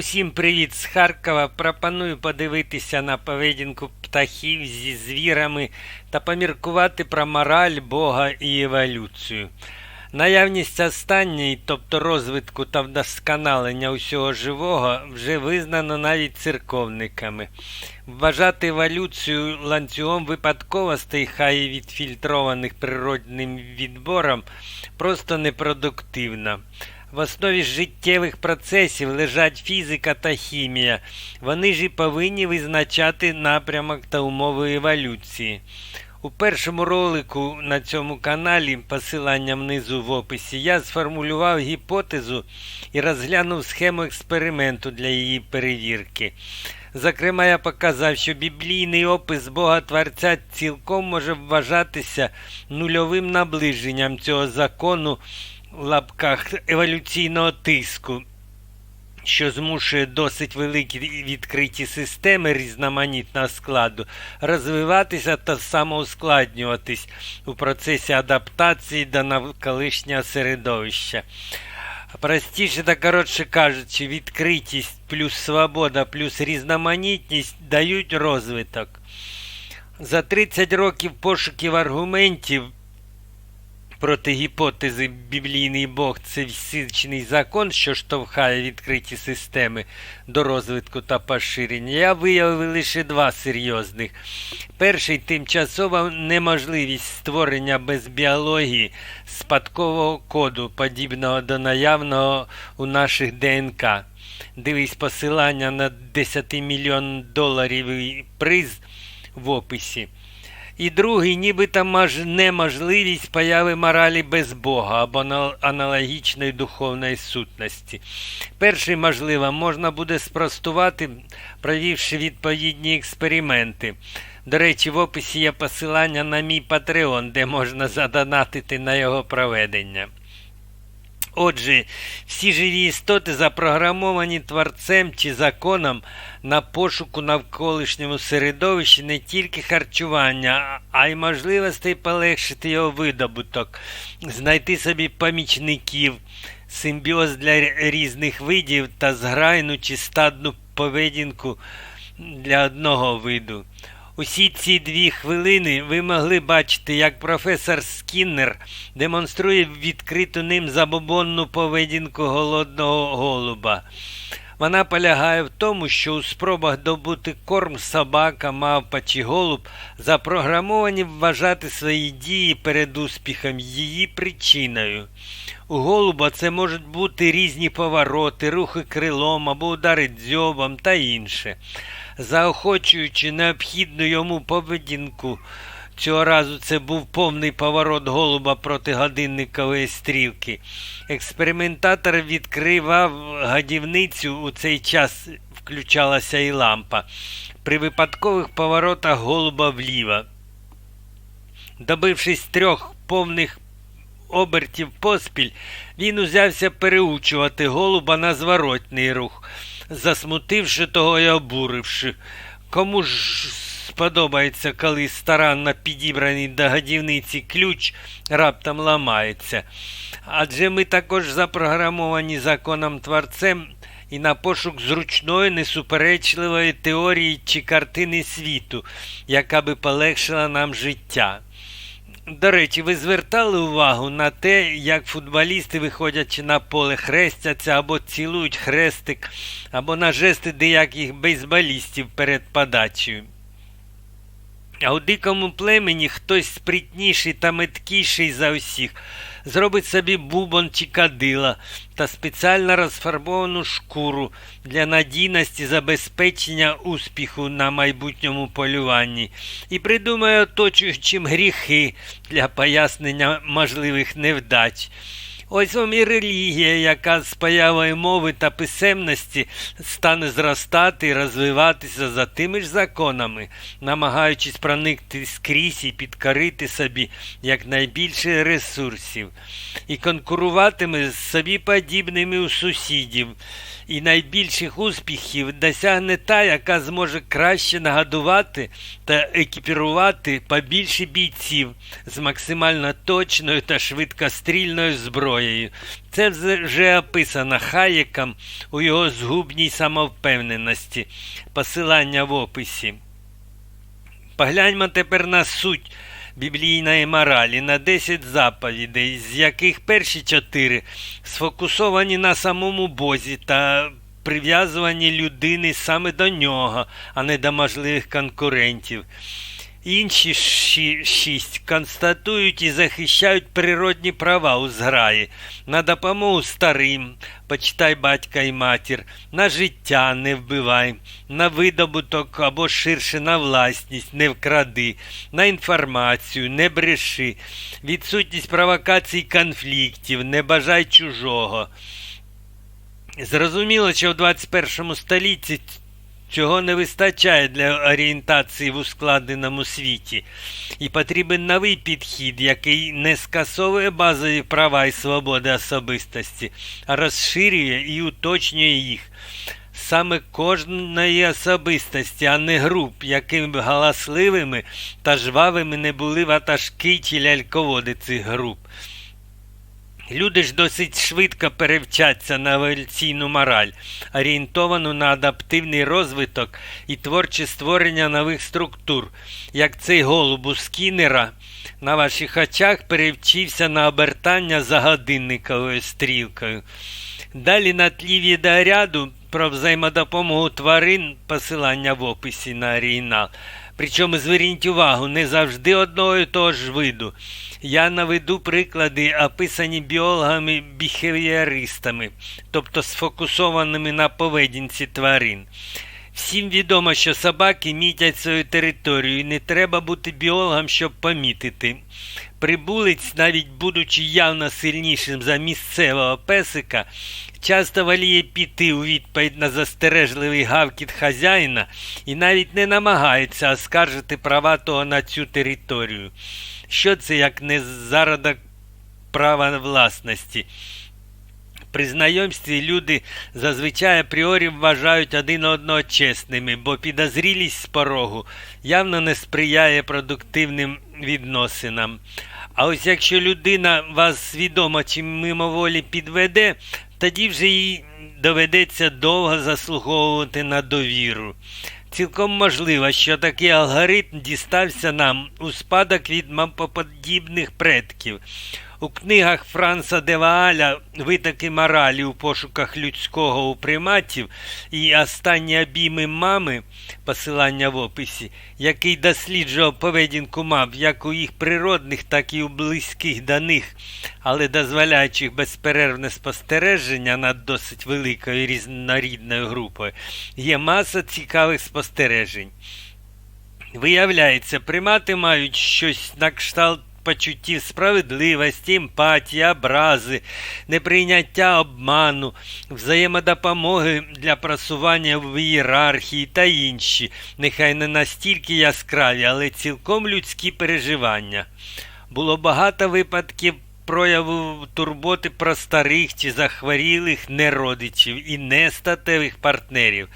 Усім привіт з Харкова. Пропоную подивитися на поведінку птахів зі звірами та поміркувати про мораль Бога і еволюцію. Наявність останньої, тобто розвитку та вдосконалення усього живого, вже визнано навіть церковниками. Вважати еволюцію ланцюгом випадковостей, хай і відфільтрованих природним відбором, просто непродуктивно. В основі життєвих процесів лежать фізика та хімія. Вони ж і повинні визначати напрямок та умови еволюції. У першому ролику на цьому каналі, посилання внизу в описі, я сформулював гіпотезу і розглянув схему експерименту для її перевірки. Зокрема, я показав, що біблійний опис Бога Творця цілком може вважатися нульовим наближенням цього закону лапках еволюційного тиску, що змушує досить великі відкриті системи різноманітного складу розвиватися та самоускладнюватись у процесі адаптації до навколишнього середовища. Простіше та коротше кажучи, відкритість плюс свобода плюс різноманітність дають розвиток. За 30 років пошуків аргументів проти гіпотези біблійний Бог це фізичний закон, що штовхає відкриті системи до розвитку та поширення, я виявив лише два серйозних. Перший тимчасова неможливість створення без біології спадкового коду, подібного до наявного у наших ДНК. Дивись посилання на 10 мільйон доларів приз в описі. І другий, нібито маж неможливість появи моралі без Бога або аналогічної духовної сутності. Перший, можливо, можна буде спростувати, провівши відповідні експерименти. До речі, в описі є посилання на мій Патреон, де можна задонатити на його проведення. Отже, всі живі істоти запрограмовані творцем чи законом на пошуку навколишньому середовищі не тільки харчування, а й можливостей полегшити його видобуток, знайти собі помічників, симбіоз для різних видів та зграйну чи стадну поведінку для одного виду. Усі ці дві хвилини ви могли бачити, як професор Скіннер демонструє відкриту ним забобонну поведінку голодного голуба. Вона полягає в тому, що у спробах добути корм собака, мавпа чи голуб запрограмовані вважати свої дії перед успіхом її причиною. У голуба це можуть бути різні повороти, рухи крилом або удари дзьобом та інше заохочуючи необхідну йому поведінку. Цього разу це був повний поворот голуба проти годинникової стрілки. Експериментатор відкривав гадівницю, у цей час включалася і лампа. При випадкових поворотах голуба вліво. Добившись трьох повних обертів поспіль, він узявся переучувати голуба на зворотний рух засмутивши того і обуривши. Кому ж сподобається, коли старанно підібраний до годівниці ключ раптом ламається. Адже ми також запрограмовані законом творцем і на пошук зручної, несуперечливої теорії чи картини світу, яка би полегшила нам життя. До речі, ви звертали увагу на те, як футболісти, виходячи на поле, хрестяться або цілують хрестик, або на жести деяких бейсболістів перед подачею. А у дикому племені хтось спритніший та меткіший за усіх зробить собі бубон чи кадила та спеціально розфарбовану шкуру для надійності забезпечення успіху на майбутньому полюванні і придумає оточуючим гріхи для пояснення можливих невдач. Ось вам і релігія, яка з появою мови та писемності стане зростати і розвиватися за тими ж законами, намагаючись проникти скрізь і підкорити собі якнайбільше ресурсів, і конкуруватиме з собі подібними у сусідів. І найбільших успіхів досягне та, яка зможе краще нагодувати та екіпірувати побільше бійців з максимально точною та швидкострільною зброєю. Це вже описано Хаєком у його згубній самовпевненості, посилання в описі. Погляньмо тепер на суть біблійної моралі, на 10 заповідей, з яких перші чотири сфокусовані на самому Бозі та прив'язувані людини саме до нього, а не до можливих конкурентів. Інші шість констатують і захищають природні права у зграї, на допомогу старим, почитай батька і матір, на життя не вбивай, на видобуток або ширше на власність не вкради, на інформацію, не бреши, відсутність провокацій конфліктів, не бажай чужого. Зрозуміло, що в 21 столітті Чого не вистачає для орієнтації в ускладненому світі, і потрібен новий підхід, який не скасовує базові права і свободи особистості, а розширює і уточнює їх. Саме кожної особистості, а не груп, якими галасливими та жвавими не були ватажки чи ляльководи цих груп. Люди ж досить швидко перевчаться на еволюційну мораль, орієнтовану на адаптивний розвиток і творче створення нових структур, як цей голуб у Скіннера на ваших очах перевчився на обертання за годинниковою стрілкою. Далі на тлі відеоряду про взаємодопомогу тварин посилання в описі на оригінал. Причому зверніть увагу, не завжди одного і того ж виду. Я наведу приклади, описані біологами біхевіаристами, тобто сфокусованими на поведінці тварин. Всім відомо, що собаки мітять свою територію, і не треба бути біологом, щоб помітити. Прибулець, навіть будучи явно сильнішим за місцевого песика, часто воліє піти у відповідь на застережливий гавкіт хазяїна і навіть не намагається оскаржити права того на цю територію. Що це як не зародок права власності? При знайомстві люди зазвичай апріорі вважають один одного чесними, бо підозрілість з порогу явно не сприяє продуктивним відносинам. А ось якщо людина вас свідомо чи мимоволі підведе, тоді вже їй доведеться довго заслуговувати на довіру. Цілком можливо, що такий алгоритм дістався нам у спадок від мапоподібних предків. У книгах Франца де Вааля витоки моралі у пошуках людського у приматів і останні обійми мами, посилання в описі, який досліджував поведінку мав як у їх природних, так і у близьких до них, але дозволяючих безперервне спостереження над досить великою різнорідною групою, є маса цікавих спостережень. Виявляється, примати мають щось на кшталт почуттів справедливості, емпатії, образи, неприйняття обману, взаємодопомоги для просування в ієрархії та інші, нехай не настільки яскраві, але цілком людські переживання. Було багато випадків. Прояву турботи про старих чи захворілих неродичів і нестатевих партнерів.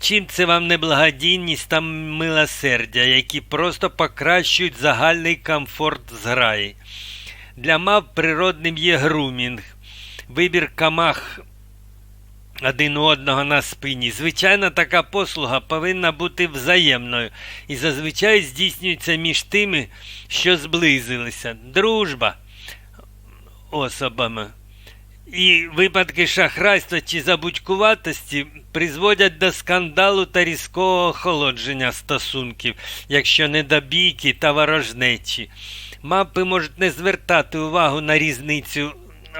Чим це вам не благодійність та милосердя, які просто покращують загальний комфорт зграї. Для мав природним є грумінг, вибір камах один у одного на спині. Звичайно, така послуга повинна бути взаємною і зазвичай здійснюється між тими, що зблизилися. Дружба особами. І випадки шахрайства чи забудькуватості призводять до скандалу та різкого охолодження стосунків, якщо не до бійки та ворожнечі. Мапи можуть не звертати увагу на різницю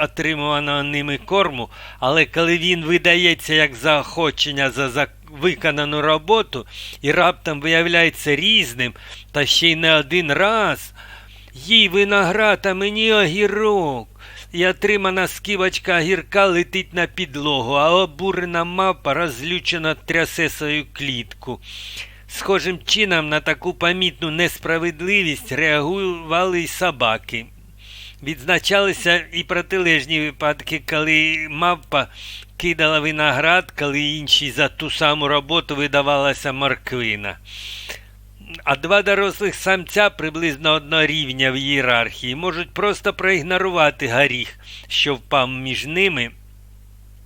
отримуваного ними корму, але коли він видається як заохочення за виконану роботу і раптом виявляється різним, та ще й не один раз, їй виноград, мені огірок і отримана скибочка гірка летить на підлогу, а обурена мапа розлючено трясе свою клітку. Схожим чином на таку помітну несправедливість реагували й собаки. Відзначалися і протилежні випадки, коли мавпа кидала виноград, коли іншій за ту саму роботу видавалася морквина. А два дорослих самця приблизно одного рівня в ієрархії можуть просто проігнорувати горіх, що впав між ними,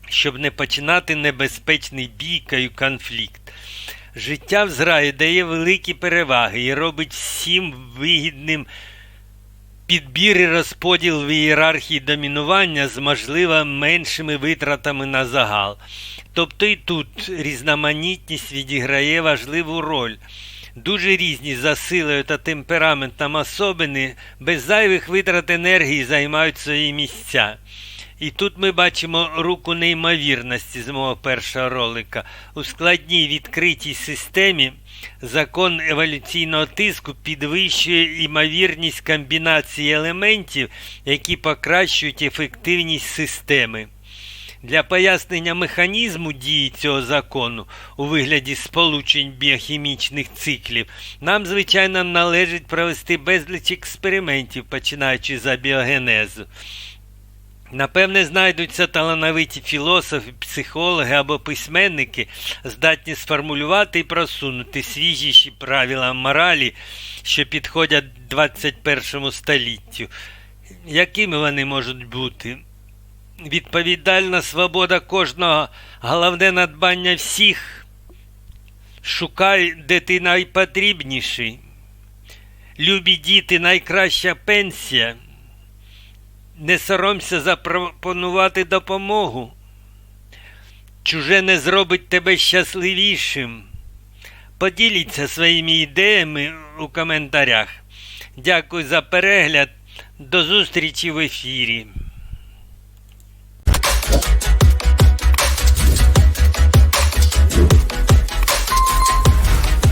щоб не починати небезпечний бійкою конфлікт. Життя в зраї дає великі переваги і робить всім вигідним підбір і розподіл в ієрархії домінування з можливо меншими витратами на загал. Тобто і тут різноманітність відіграє важливу роль. Дуже різні за силою та темпераментом особини без зайвих витрат енергії займають свої місця. І тут ми бачимо руку неймовірності з мого першого ролика. У складній відкритій системі закон еволюційного тиску підвищує імовірність комбінації елементів, які покращують ефективність системи. Для пояснення механізму дії цього закону у вигляді сполучень біохімічних циклів нам, звичайно, належить провести безліч експериментів, починаючи з біогенезу. Напевне, знайдуться талановиті філософи, психологи або письменники, здатні сформулювати і просунути свіжіші правила моралі, що підходять 21 століттю. Якими вони можуть бути? Відповідальна свобода кожного, головне надбання всіх. Шукай, де ти найпотрібніший. Любі діти, найкраща пенсія. Не соромся запропонувати допомогу. Чуже не зробить тебе щасливішим. Поділіться своїми ідеями у коментарях. Дякую за перегляд. До зустрічі в ефірі.